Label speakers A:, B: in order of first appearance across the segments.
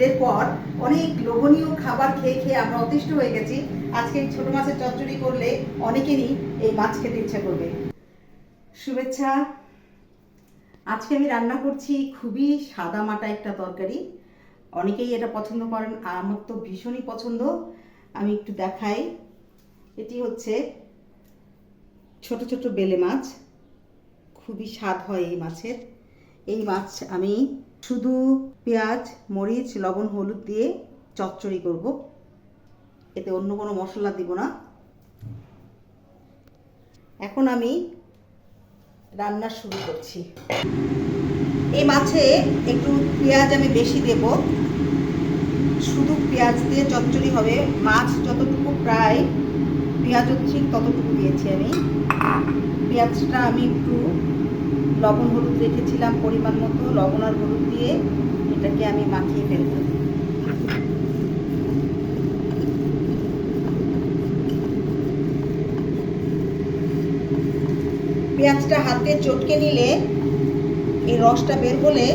A: ঈদের পর অনেক লোভনীয় খাবার খেয়ে খেয়ে আমরা অতিষ্ঠ হয়ে গেছি। আজকে এই ছোট মাছের চচ্চড়ি করলে অনেকেরই এই মাছ খেতে ইচ্ছা করবে। শুভেচ্ছা। আজকে আমি রান্না করছি খুবই সাদা মাটা একটা তরকারি। অনেকেই এটা পছন্দ করেন আমার তো ভীষণই পছন্দ। আমি একটু দেখাই। এটি হচ্ছে ছোট ছোট বেলে মাছ। খুবই স্বাদ হয় এই মাছের। এই মাছ আমি শুধু পেঁয়াজ, মরিচ, লবণ, হলুদ দিয়ে চচ্চড়ি করব। এতে অন্য কোনো মশলা দিব না। এখন আমি রান্না শুরু করছি। এই মাছে একটু পেঁয়াজ আমি বেশি দেব। শুধু পেঁয়াজ দিয়ে চচ্চড়ি হবে। মাছ যতটুকু প্রায়, পেঁয়াজও ঠিক ততটুকু দিয়েছি আমি। পেঁয়াজটা আমি একটু লবণ হলুদ রেখেছিলাম পরিমাণ মতো, লবণ আর হলুদ দিয়ে এটাকে আমি মাখিয়ে ফেলব। পেঁয়াজটা হাতে চটকে নিলে এই রসটা বের হলে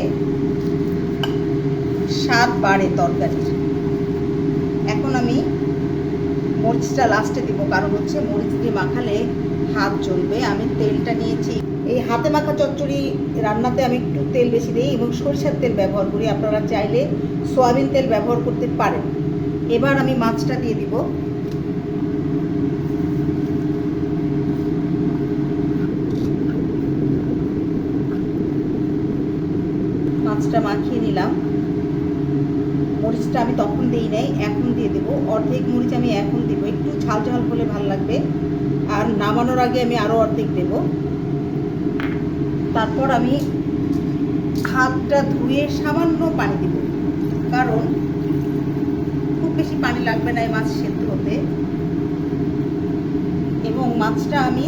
A: স্বাদ বাড়ে তরকারির। এখন আমি মরিচটা লাস্টে দিব, কারণ হচ্ছে মরিচ দিয়ে মাখালে হাত জ্বলবে। আমি তেলটা নিয়েছি। এই হাতে মাখা চচ্চড়ি রান্নাতে আমি একটু তেল বেশি দিই এবং সরিষার তেল ব্যবহার করি। আপনারা চাইলে সয়াবিন তেল ব্যবহার করতে পারেন। এবার আমি মাছটা দিয়ে দিব। মাছটা মাখিয়ে নিলাম। মরিচটা আমি তখন দিই নাই, এখন দিয়ে দেবো। অর্ধেক মরিচ আমি এখন দেবো। একটু ঝাল ঝাল হলে ভালো লাগবে। আর নামানোর আগে আমি আরও অর্ধেক দেব। তারপর আমি হাতটা ধুয়ে সামান্য পানি দেব। কারণ খুব বেশি পানি লাগবে না এই মাছ সেদ্ধ হতে। এবং মাছটা আমি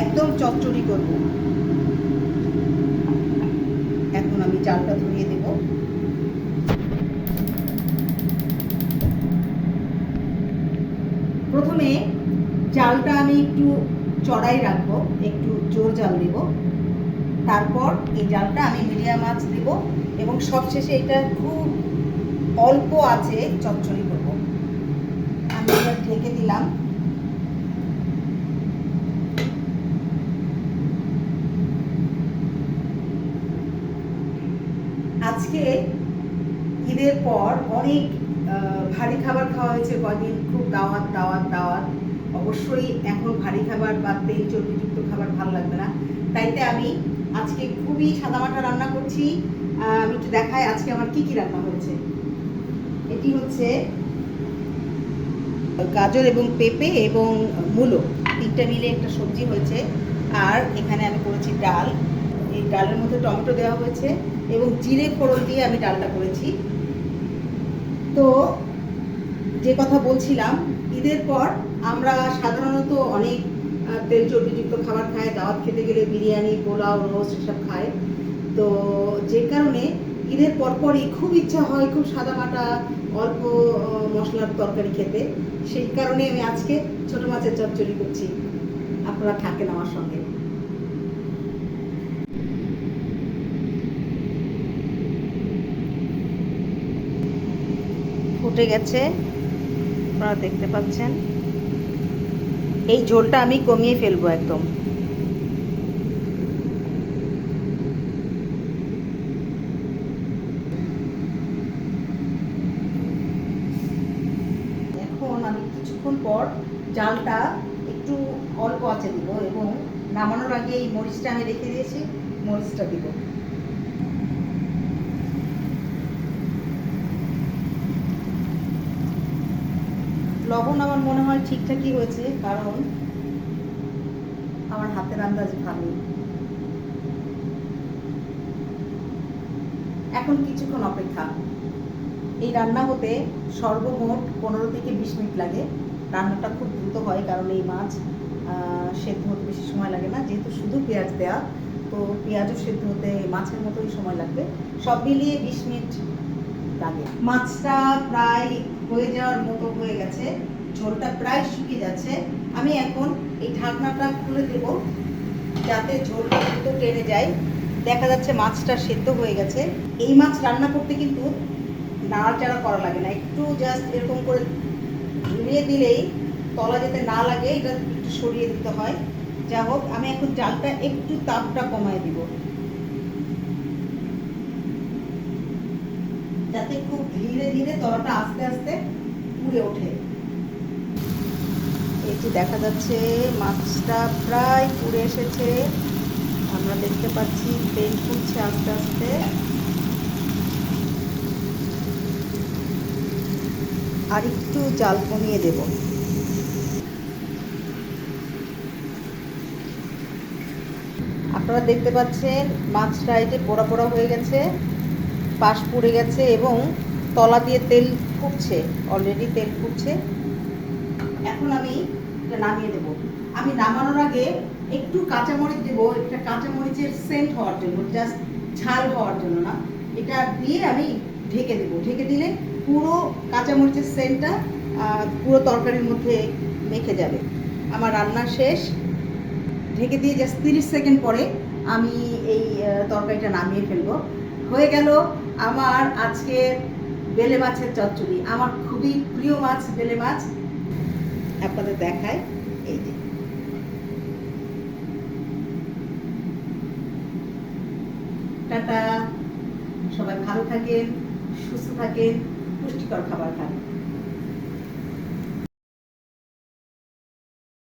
A: একদম চচ্চড়ি করব। এখন আমি জালটা ধরিয়ে দেবো। প্রথমে জালটা আমি একটু চড়াই রাখব, একটু জোর জাল দেব। তারপর এই জালটা আমি মিডিয়াম মাছ দেব এবং সবশেষে এটা খুব অল্প আছে চচ্চড়ি করব। আমি এবার ঢেকে দিলাম। আজকে ঈদের পর অনেক ভারী খাবার খাওয়া হয়েছে কদিন খুব দাওয়াত দাওয়াত দাওয়াত। অবশ্যই এখন ভারী খাবার বা তেল চর্বিযুক্ত খাবার ভালো লাগবে না। তাইতে আমি আজকে খুবই সাদামাটা রান্না করছি। আমি একটু দেখাই আজকে আমার কি কি রান্না হয়েছে। এটি হচ্ছে গাজর এবং পেঁপে এবং মূলো। তিনটা মিলে একটা সবজি হয়েছে। আর এখানে আমি করেছি ডাল। এই ডালের মধ্যে টমেটো দেওয়া হয়েছে এবং জিরে ফোড়ন দিয়ে আমি ডালটা করেছি। তো যে কথা বলছিলাম ঈদের পর আমরা সাধারণত অনেক তেল চর্বিযুক্ত খাবার খাই, দাওয়াত খেতে গেলে বিরিয়ানি, পোলাও, রোস্ট এসব খাই। তো যে কারণে ঈদের পরপরই খুব ইচ্ছা হয় খুব সাদামাটা, অল্প মশলার তরকারি খেতে। সেই কারণে আমি আজকে ছোট মাছের চচ্চড়ি করছি। আপনারা থাকেন আমার সঙ্গে। ফুটে গেছে। আপনারা দেখতে পাচ্ছেন। এই ঝোলটা আমি কমিয়ে ফেলব একদম। এখন আমি কিছুক্ষণ পর জালটা একটু অল্প আছে দিব এবং নামানোর আগে এই মরিচটা আমি রেখে দিয়েছি, মরিচটা দিব। লবণ আমার মনে হয় ঠিকঠাকই হয়েছে, কারণ আমার হাতের আন্দাজ ভালো। এখন কিছুক্ষণ অপেক্ষা। এই রান্না হতে সর্বমোট পনেরো থেকে বিশ মিনিট লাগে। রান্নাটা খুব দ্রুত হয়, কারণ এই মাছ সেদ্ধ হতে বেশি সময় লাগে না। যেহেতু শুধু পেঁয়াজ দেওয়া তো পেঁয়াজও সেদ্ধ হতে মাছের মতোই সময় লাগবে। সব মিলিয়ে বিশ মিনিট লাগে। মাছটা প্রায় হয়ে যাওয়ার মতো হয়ে গেছে। ঝোলটা প্রায় শুকিয়ে যাচ্ছে। আমি এখন এই ঢাকনাটা খুলে দেব, যাতে ঝোলটা দ্রুত টেনে যায়। দেখা যাচ্ছে মাছটা সেদ্ধ হয়ে গেছে। এই মাছ রান্না করতে কিন্তু নাড়াচাড়া করা লাগে না। একটু জাস্ট এরকম করে ঝুলিয়ে দিলেই তলা যাতে না লাগে, এটা একটু সরিয়ে দিতে হয়। যা হোক, আমি এখন জালটা একটু তাপটা কমায় দিব। যাতে খুব ধীরে ধীরে তলাটা আস্তে আস্তে পুড়ে ওঠে। যে দেখা যাচ্ছে, মাছটা প্রায় পুড়ে এসেছে। আমরা দেখতে পাচ্ছি তেল ফুটছে আস্তে আস্তে। আর একটু জাল কমিয়ে দেব। আপনারা দেখতে পাচ্ছেন, মাছটা যে পোড়া পোড়া হয়ে গেছে। পাশ পুড়ে গেছে এবং তলা দিয়ে তেল ফুটছে অলরেডি তেল ফুটছে। এখন আমি এটা নামিয়ে দেব। আমি নামানোর আগে একটু কাঁচামরিচ দেব, একটা কাঁচামরিচের সেন্ট হওয়ার জন্য জাস্ট ঝাল হওয়ার জন্য না। এটা দিয়ে আমি ঢেকে দেব। ঢেকে দিলে পুরো কাঁচামরিচের সেন্টটা পুরো তরকারির মধ্যে মেখে যাবে। আমার রান্না শেষ। ঢেকে দিয়ে জাস্ট তিরিশ সেকেন্ড পরে আমি এই তরকারিটা নামিয়ে ফেলব। হয়ে গেল আমার আজকে বেলে মাছের চচ্চড়ি। আমার খুবই প্রিয় মাছ, বেলে মাছ। আপনাদের দেখায় এই যে। টাটা। সবাই ভালো থাকেন, সুস্থ থাকেন, পুষ্টিকর খাবার খান